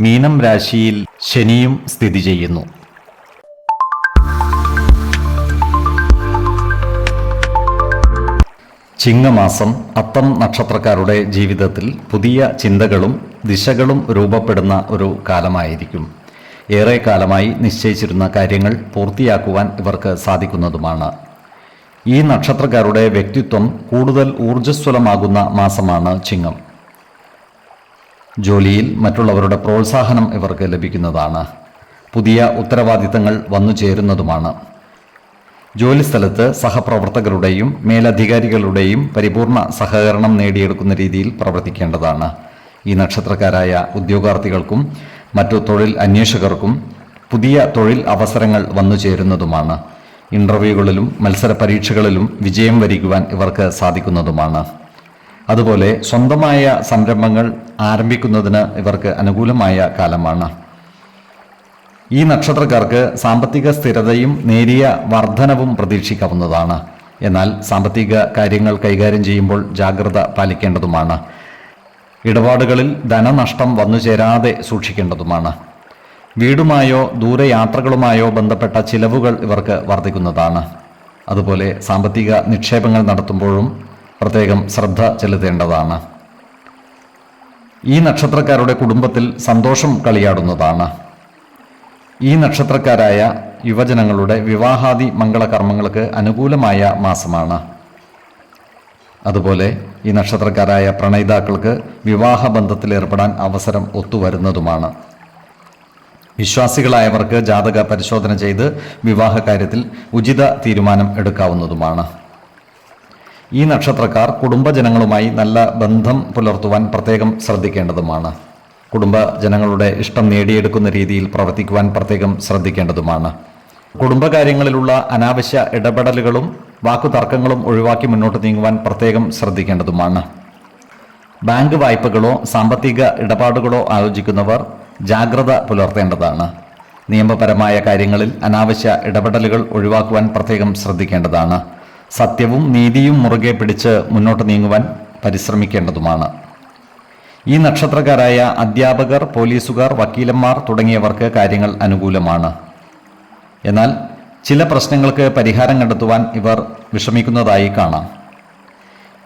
മീനം രാശിയിൽ ശനിയും സ്ഥിതി ചെയ്യുന്നു. ചിങ്ങമാസം അത്തം നക്ഷത്രക്കാരുടെ ജീവിതത്തിൽ പുതിയ ചിന്തകളും ദിശകളും രൂപപ്പെടുന്ന ഒരു കാലമായിരിക്കും. ഏറെ കാലമായി നിശ്ചയിച്ചിരുന്ന കാര്യങ്ങൾ പൂർത്തിയാക്കുവാൻ ഇവർക്ക് സാധിക്കുന്നതുമാണ്. ഈ നക്ഷത്രക്കാരുടെ വ്യക്തിത്വം കൂടുതൽ ഊർജസ്വലമാകുന്ന മാസമാണ് ചിങ്ങം. ജോലിയിൽ മറ്റുള്ളവരുടെ പ്രോത്സാഹനം ഇവർക്ക് ലഭിക്കുന്നതാണ്. പുതിയ ഉത്തരവാദിത്തങ്ങൾ വന്നു ചേരുന്നതുമാണ്. ജോലിസ്ഥലത്ത് സഹപ്രവർത്തകരുടെയും മേലധികാരികളുടെയും പരിപൂർണ സഹകരണം നേടിയെടുക്കുന്ന രീതിയിൽ പ്രവർത്തിക്കേണ്ടതാണ്. ഈ നക്ഷത്രക്കാരായ ഉദ്യോഗാർത്ഥികൾക്കും മറ്റു തൊഴിൽ അന്വേഷകർക്കും പുതിയ തൊഴിൽ അവസരങ്ങൾ വന്നു ചേരുന്നതുമാണ്. ഇന്റർവ്യൂകളിലും മത്സര പരീക്ഷകളിലും വിജയം വരിക്കുവാൻ ഇവർക്ക് സാധിക്കുന്നതുമാണ്. അതുപോലെ സ്വന്തമായ സംരംഭങ്ങൾ ആരംഭിക്കുന്നതിന് ഇവർക്ക് അനുകൂലമായ കാലമാണ്. ഈ നക്ഷത്രക്കാർക്ക് സാമ്പത്തിക സ്ഥിരതയും നേരിയ വർധനവും പ്രതീക്ഷിക്കാവുന്നതാണ്. എന്നാൽ സാമ്പത്തിക കാര്യങ്ങൾ കൈകാര്യം ചെയ്യുമ്പോൾ ജാഗ്രത പാലിക്കേണ്ടതുമാണ്. ഇടപാടുകളിൽ ധനനഷ്ടം വന്നു ചേരാതെ സൂക്ഷിക്കേണ്ടതുമാണ്. വീടുമായോ ദൂരയാത്രകളുമായോ ബന്ധപ്പെട്ട ചിലവുകൾ ഇവർക്ക് വർദ്ധിക്കുന്നതാണ്. അതുപോലെ സാമ്പത്തിക നിക്ഷേപങ്ങൾ നടത്തുമ്പോഴും പ്രത്യേകം ശ്രദ്ധ ചെലുത്തേണ്ടതാണ്. ഈ നക്ഷത്രക്കാരുടെ കുടുംബത്തിൽ സന്തോഷം കളിയാടുന്നതാണ്. ഈ നക്ഷത്രക്കാരായ യുവജനങ്ങളുടെ വിവാഹാദി മംഗളകർമ്മങ്ങൾക്ക് അനുകൂലമായ മാസമാണ്. അതുപോലെ ഈ നക്ഷത്രക്കാരായ പ്രണയിതാക്കൾക്ക് വിവാഹബന്ധത്തിൽ ഏർപ്പെടാൻ അവസരം ഒത്തുവരുന്നതുമാണ്. വിശ്വാസികളായവർക്ക് ജാതക പരിശോധന ചെയ്ത് വിവാഹ കാര്യത്തിൽ ഉചിത തീരുമാനം എടുക്കാവുന്നതുമാണ്. ഈ നക്ഷത്രക്കാർ കുടുംബജനങ്ങളുമായി നല്ല ബന്ധം പുലർത്തുവാൻ പ്രത്യേകം ശ്രദ്ധിക്കേണ്ടതുമാണ്. കുടുംബജനങ്ങളുടെ ഇഷ്ടം നേടിയെടുക്കുന്ന രീതിയിൽ പ്രവർത്തിക്കുവാൻ പ്രത്യേകം ശ്രദ്ധിക്കേണ്ടതുമാണ്. കുടുംബകാര്യങ്ങളിലുള്ള അനാവശ്യ ഇടപെടലുകളും വാക്കുതർക്കങ്ങളും ഒഴിവാക്കി മുന്നോട്ട് നീങ്ങുവാൻ പ്രത്യേകം ശ്രദ്ധിക്കേണ്ടതുമാണ്. ബാങ്ക് വായ്പകളോ സാമ്പത്തിക ഇടപാടുകളോ ആലോചിക്കുന്നവർ ജാഗ്രത പുലർത്തേണ്ടതാണ്. നിയമപരമായ കാര്യങ്ങളിൽ അനാവശ്യ ഇടപെടലുകൾ ഒഴിവാക്കുവാൻ പ്രത്യേകം ശ്രദ്ധിക്കേണ്ടതാണ്. സത്യവും നീതിയും മുറുകെ പിടിച്ച് മുന്നോട്ട് നീങ്ങുവാൻ പരിശ്രമിക്കേണ്ടതുമാണ്. ഈ നക്ഷത്രക്കാരായ അധ്യാപകർ പോലീസുകാർ വക്കീലന്മാർ തുടങ്ങിയവർക്ക് കാര്യങ്ങൾ അനുകൂലമാണ്. എന്നാൽ ചില പ്രശ്നങ്ങൾക്ക് പരിഹാരം കണ്ടെത്തുവാൻ ഇവർ വിഷമിക്കുന്നതായി കാണാം.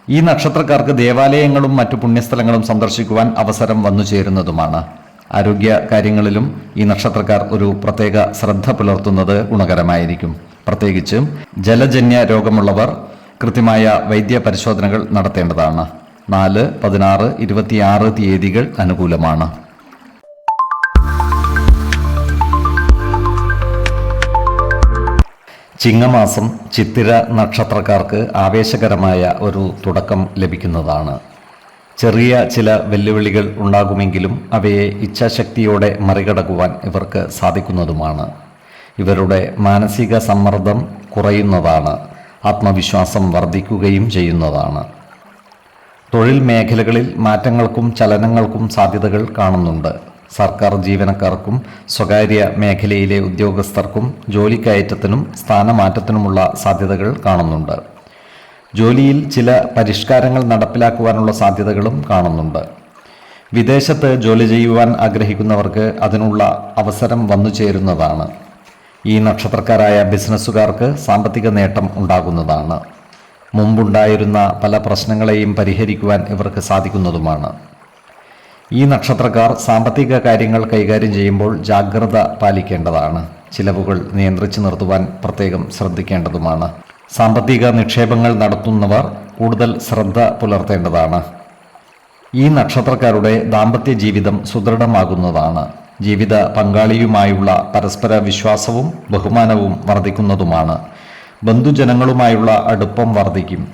ഈ നക്ഷത്രക്കാർക്ക് ദേവാലയങ്ങളും മറ്റു പുണ്യസ്ഥലങ്ങളും സന്ദർശിക്കുവാൻ അവസരം വന്നു ചേരുന്നതുമാണ്. ആരോഗ്യ കാര്യങ്ങളിലും ഈ നക്ഷത്രക്കാർ ഒരു പ്രത്യേക ശ്രദ്ധ പുലർത്തുന്നത് ഗുണകരമായിരിക്കും. പ്രത്യേകിച്ചും ജലജന്യ രോഗമുള്ളവർ കൃത്യമായ വൈദ്യ പരിശോധനകൾ നടത്തേണ്ടതാണ്. നാല് പതിനാറ് ഇരുപത്തിയാറ് തീയതികൾ അനുകൂലമാണ്. ചിങ്ങമാസം ചിത്തിര നക്ഷത്രക്കാർക്ക് ആവേശകരമായ ഒരു തുടക്കം ലഭിക്കുന്നതാണ്. ചെറിയ ചില വെല്ലുവിളികൾ ഉണ്ടാകുമെങ്കിലും അവയെ ഇച്ഛാശക്തിയോടെ മറികടക്കുവാൻ ഇവർക്ക് സാധിക്കുന്നതുമാണ്. ഇവരുടെ മാനസിക സമ്മർദ്ദം കുറയുന്നതാണ്. ആത്മവിശ്വാസം വർദ്ധിക്കുകയും ചെയ്യുന്നതാണ്. തൊഴിൽ മേഖലകളിൽ മാറ്റങ്ങൾക്കും ചലനങ്ങൾക്കും സാധ്യതകൾ കാണുന്നുണ്ട്. സർക്കാർ ജീവനക്കാർക്കും സ്വകാര്യ മേഖലയിലെ ഉദ്യോഗസ്ഥർക്കും ജോലിക്കയറ്റത്തിനും സ്ഥാനമാറ്റത്തിനുമുള്ള സാധ്യതകൾ കാണുന്നുണ്ട്. ജോലിയിൽ ചില പരിഷ്കാരങ്ങൾ നടപ്പിലാക്കുവാനുള്ള സാധ്യതകളും കാണുന്നുണ്ട്. വിദേശത്ത് ജോലി ചെയ്യുവാൻ ആഗ്രഹിക്കുന്നവർക്ക് അതിനുള്ള അവസരം വന്നു ചേരുന്നതാണ് ഈ നക്ഷത്രക്കാരായ ബിസിനസ്സുകാർക്ക് സാമ്പത്തിക നേട്ടം ഉണ്ടാകുന്നതാണ്. മുമ്പുണ്ടായിരുന്ന പല പ്രശ്നങ്ങളെയും പരിഹരിക്കുവാൻ ഇവർക്ക് സാധിക്കുന്നതുമാണ്. ഈ നക്ഷത്രക്കാർ സാമ്പത്തിക കാര്യങ്ങൾ കൈകാര്യം ചെയ്യുമ്പോൾ ജാഗ്രത പാലിക്കേണ്ടതാണ്. ചിലവുകൾ നിയന്ത്രിച്ചു നിർത്തുവാൻ പ്രത്യേകം ശ്രദ്ധിക്കേണ്ടതുമാണ്. സാമ്പത്തിക നിക്ഷേപങ്ങൾ നടത്തുന്നവർ കൂടുതൽ ശ്രദ്ധ പുലർത്തേണ്ടതാണ്. ഈ നക്ഷത്രക്കാരുടെ ദാമ്പത്യ ജീവിതം സുദൃഢമാകുന്നതാണ്. ജീവിത പങ്കാളിയുമായുള്ള പരസ്പര വിശ്വാസവും ബഹുമാനവും വർദ്ധിക്കുന്നതുമാണ് ബന്ധുജനങ്ങളുമായുള്ള അടുപ്പം വർദ്ധിക്കും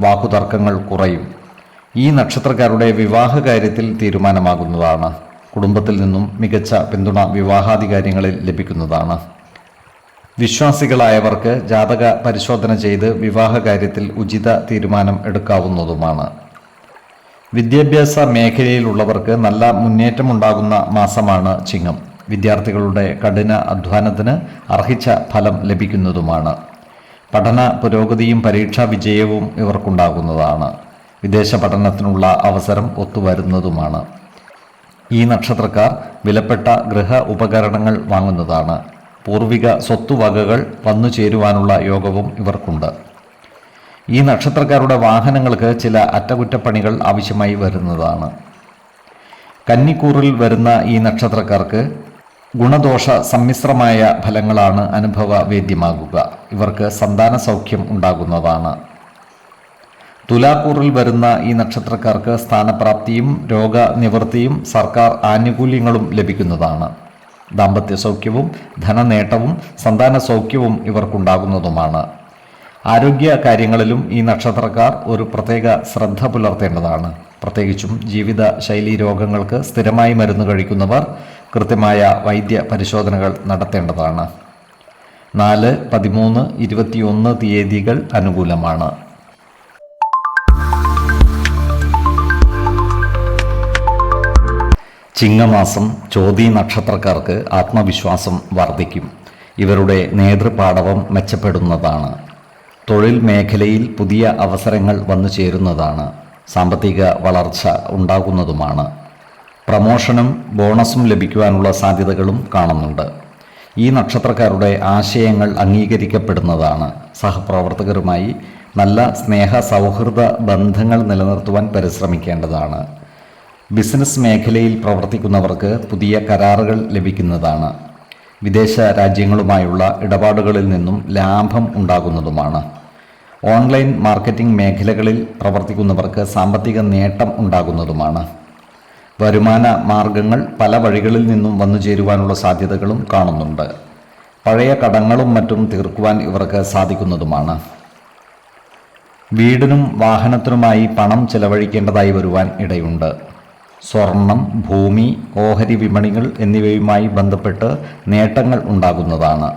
വാക്കുതർക്കങ്ങൾ കുറയും. ഈ നക്ഷത്രക്കാരുടെ വിവാഹ കാര്യത്തിൽ തീരുമാനമാകുന്നതാണ്. കുടുംബത്തിൽ നിന്നും മികച്ച പിന്തുണ വിവാഹാധികാര്യങ്ങളിൽ ലഭിക്കുന്നതാണ്. വിശ്വാസികളായവർക്ക് ജാതക പരിശോധന ചെയ്ത് വിവാഹ കാര്യത്തിൽ ഉചിത തീരുമാനം എടുക്കാവുന്നതുമാണ്. വിദ്യാഭ്യാസ മേഖലയിലുള്ളവർക്ക് നല്ല മുന്നേറ്റമുണ്ടാകുന്ന മാസമാണ് ചിങ്ങം. വിദ്യാർത്ഥികളുടെ കഠിന അധ്വാനത്തിന് അർഹിച്ച ഫലം ലഭിക്കുന്നതുമാണ്. പഠന പുരോഗതിയും പരീക്ഷാ വിജയവും ഇവർക്കുണ്ടാകുന്നതാണ്. വിദേശ പഠനത്തിനുള്ള അവസരം ഒത്തുവരുന്നതുമാണ്. ഈ നക്ഷത്രക്കാർ വിലപ്പെട്ട ഗൃഹ ഉപകരണങ്ങൾ വാങ്ങുന്നതാണ്. പൂർവിക സ്വത്തുവകകൾ വന്നു ചേരുവാനുള്ള യോഗവും ഇവർക്കുണ്ട്. ഈ നക്ഷത്രക്കാരുടെ വാഹനങ്ങൾക്ക് ചില അറ്റകുറ്റപ്പണികൾ ആവശ്യമായി വരുന്നതാണ്. കന്നിക്കൂറിൽ വരുന്ന ഈ നക്ഷത്രക്കാർക്ക് ഗുണദോഷ സമ്മിശ്രമായ ഫലങ്ങളാണ് അനുഭവ വേദ്യമാകുക. ഇവർക്ക് സന്താന സൗഖ്യം ഉണ്ടാകുന്നതാണ്. തുലാക്കൂറിൽ വരുന്ന ഈ നക്ഷത്രക്കാർക്ക് സ്ഥാനപ്രാപ്തിയും രോഗനിവൃത്തിയും സർക്കാർ ആനുകൂല്യങ്ങളും ലഭിക്കുന്നതാണ്. ദാമ്പത്യ സൗഖ്യവും ധനനേട്ടവും സന്താന സൗഖ്യവും ഇവർക്കുണ്ടാകുന്നതുമാണ്. ആരോഗ്യ കാര്യങ്ങളിലും ഈ നക്ഷത്രക്കാർ ഒരു പ്രത്യേക ശ്രദ്ധ പുലർത്തേണ്ടതാണ്. പ്രത്യേകിച്ചും ജീവിത ശൈലി രോഗങ്ങൾക്ക് സ്ഥിരമായി മരുന്ന് കഴിക്കുന്നവർ കൃത്യമായ വൈദ്യ പരിശോധനകൾ നടത്തേണ്ടതാണ്. നാല് പതിമൂന്ന് ഇരുപത്തിയൊന്ന് തീയതികൾ അനുകൂലമാണ്. ചിങ്ങമാസം ചോതി നക്ഷത്രക്കാർക്ക് ആത്മവിശ്വാസം വർദ്ധിക്കും. ഇവരുടെ നേതൃപാടവം മെച്ചപ്പെടുന്നതാണ്. തൊഴിൽ മേഖലയിൽ പുതിയ അവസരങ്ങൾ വന്നു ചേരുന്നതാണ്. സാമ്പത്തിക വളർച്ച ഉണ്ടാകുന്നതുമാണ്. പ്രമോഷനും ബോണസും ലഭിക്കുവാനുള്ള സാധ്യതകളും കാണുന്നുണ്ട്. ഈ നക്ഷത്രക്കാരുടെ ആശയങ്ങൾ അംഗീകരിക്കപ്പെടുന്നതാണ്. സഹപ്രവർത്തകരുമായി നല്ല സ്നേഹ സൗഹൃദ ബന്ധങ്ങൾ നിലനിർത്തുവാൻ പരിശ്രമിക്കേണ്ടതാണ്. ബിസിനസ് മേഖലയിൽ പ്രവർത്തിക്കുന്നവർക്ക് പുതിയ കരാറുകൾ ലഭിക്കുന്നതാണ്. വിദേശ രാജ്യങ്ങളുമായുള്ള ഇടപാടുകളിൽ നിന്നും ലാഭം ഉണ്ടാകുന്നതുമാണ്. ഓൺലൈൻ മാർക്കറ്റിംഗ് മേഖലകളിൽ പ്രവർത്തിക്കുന്നവർക്ക് സാമ്പത്തിക നേട്ടം ഉണ്ടാകുന്നതുമാണ്. വരുമാന മാർഗങ്ങൾ പല വഴികളിൽ നിന്നും വന്നു ചേരുവാനുള്ള സാധ്യതകളും കാണുന്നുണ്ട്. പഴയ കടങ്ങളും മറ്റും തീർക്കുവാൻ ഇവർക്ക് സാധിക്കുന്നതുമാണ്. വീടിനും വാഹനത്തിനുമായി പണം ചെലവഴിക്കേണ്ടതായി വരുവാൻ ഇടയുണ്ട്. സ്വർണം ഭൂമി ഓഹരി വിപണികൾ എന്നിവയുമായി ബന്ധപ്പെട്ട് നേട്ടങ്ങൾ ഉണ്ടാകുന്നതാണ്.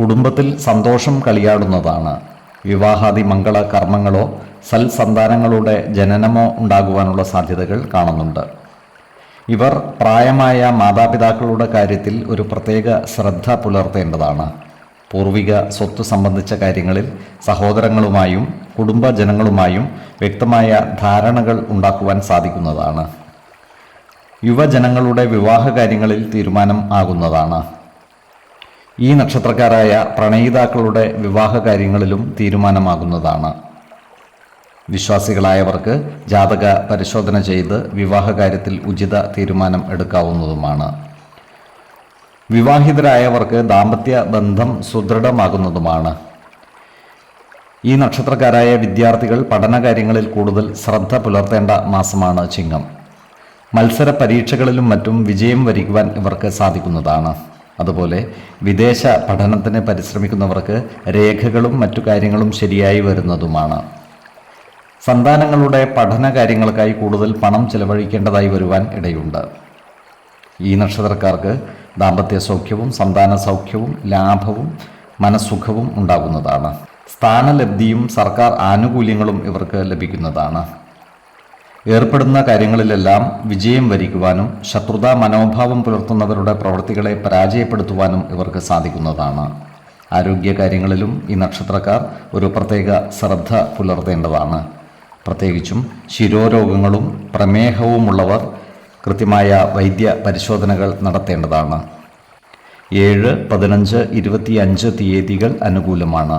കുടുംബത്തിൽ സന്തോഷം കളിയാടുന്നതാണ്. വിവാഹാദി മംഗള കർമ്മങ്ങളോ സൽസന്താനങ്ങളുടെ ജനനമോ ഉണ്ടാകുവാനുള്ള സാധ്യതകൾ കാണുന്നുണ്ട്. ഇവർ പ്രായമായ മാതാപിതാക്കളുടെ കാര്യത്തിൽ ഒരു പ്രത്യേക ശ്രദ്ധ പുലർത്തേണ്ടതാണ്. പൂർവിക സ്വത്ത് സംബന്ധിച്ച കാര്യങ്ങളിൽ സഹോദരങ്ങളുമായും കുടുംബജനങ്ങളുമായും വ്യക്തമായ ധാരണകൾ ഉണ്ടാക്കുവാൻ സാധിക്കുന്നതാണ്. യുവജനങ്ങളുടെ വിവാഹ കാര്യങ്ങളിൽ തീരുമാനം ആകുന്നതാണ്. ഈ നക്ഷത്രക്കാരായ പ്രണയിതാക്കളുടെ വിവാഹ കാര്യങ്ങളിലും തീരുമാനമാകുന്നതാണ്. വിശ്വാസികളായവർക്ക് ജാതക പരിശോധന ചെയ്ത് വിവാഹ കാര്യത്തിൽ ഉചിത തീരുമാനം എടുക്കാവുന്നതുമാണ്. വിവാഹിതരായവർക്ക് ദാമ്പത്യ ബന്ധം സുദൃഢമാകുന്നതുമാണ്. ഈ നക്ഷത്രക്കാരായ വിദ്യാർത്ഥികൾ പഠനകാര്യങ്ങളിൽ കൂടുതൽ ശ്രദ്ധ പുലർത്തേണ്ട മാസമാണ് ചിങ്ങം. മത്സര പരീക്ഷകളിലും മറ്റും വിജയം വരിക്കുവാൻ ഇവർക്ക് സാധിക്കുന്നതാണ്. അതുപോലെ വിദേശ പഠനത്തിന് പരിശ്രമിക്കുന്നവർക്ക് രേഖകളും മറ്റു കാര്യങ്ങളും ശരിയായി വരുന്നതുമാണ്. സന്താനങ്ങളുടെ പഠന കാര്യങ്ങൾക്കായി കൂടുതൽ പണം ചെലവഴിക്കേണ്ടതായി വരുവാൻ ഇടയുണ്ട്. ഈ നക്ഷത്രക്കാർക്ക് ദാമ്പത്യ സൗഖ്യവും സന്താന സൗഖ്യവും ലാഭവും മനസ്സുഖവും ഉണ്ടാകുന്നതാണ്. സ്ഥാനലബ്ധിയും സർക്കാർ ആനുകൂല്യങ്ങളും ഇവർക്ക് ലഭിക്കുന്നതാണ്. ഏർപ്പെടുന്ന കാര്യങ്ങളിലെല്ലാം വിജയം വരിക്കുവാനും ശത്രുതാ മനോഭാവം പുലർത്തുന്നവരുടെ പ്രവൃത്തികളെ പരാജയപ്പെടുത്തുവാനും ഇവർക്ക് സാധിക്കുന്നതാണ്. ആരോഗ്യ കാര്യങ്ങളിലും ഈ നക്ഷത്രക്കാർ ഒരു പ്രത്യേക ശ്രദ്ധ പുലർത്തേണ്ടതാണ്. പ്രത്യേകിച്ചും ശിരോരോഗങ്ങളും പ്രമേഹവുമുള്ളവർ കൃത്യമായ വൈദ്യ പരിശോധനകൾ നടത്തേണ്ടതാണ്. ഏഴ് പതിനഞ്ച് ഇരുപത്തിയഞ്ച് തീയതികൾ അനുകൂലമാണ്.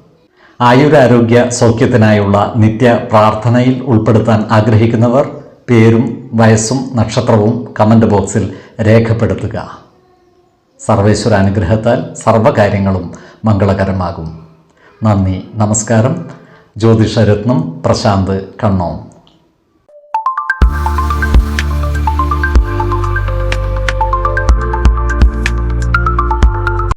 ആയുരാരോഗ്യ സൗഖ്യത്തിനായുള്ള നിത്യ പ്രാർത്ഥനയിൽ ഉൾപ്പെടുത്താൻ ആഗ്രഹിക്കുന്നവർ പേരും വയസ്സും നക്ഷത്രവും കമന്റ് ബോക്സിൽ രേഖപ്പെടുത്തുക. സർവേശ്വര അനുഗ്രഹത്താൽ സർവകാര്യങ്ങളും മംഗളകരമാകും. നന്ദി നമസ്കാരം. ജ്യോതിഷരത്നം പ്രശാന്ത് കണ്ണോം.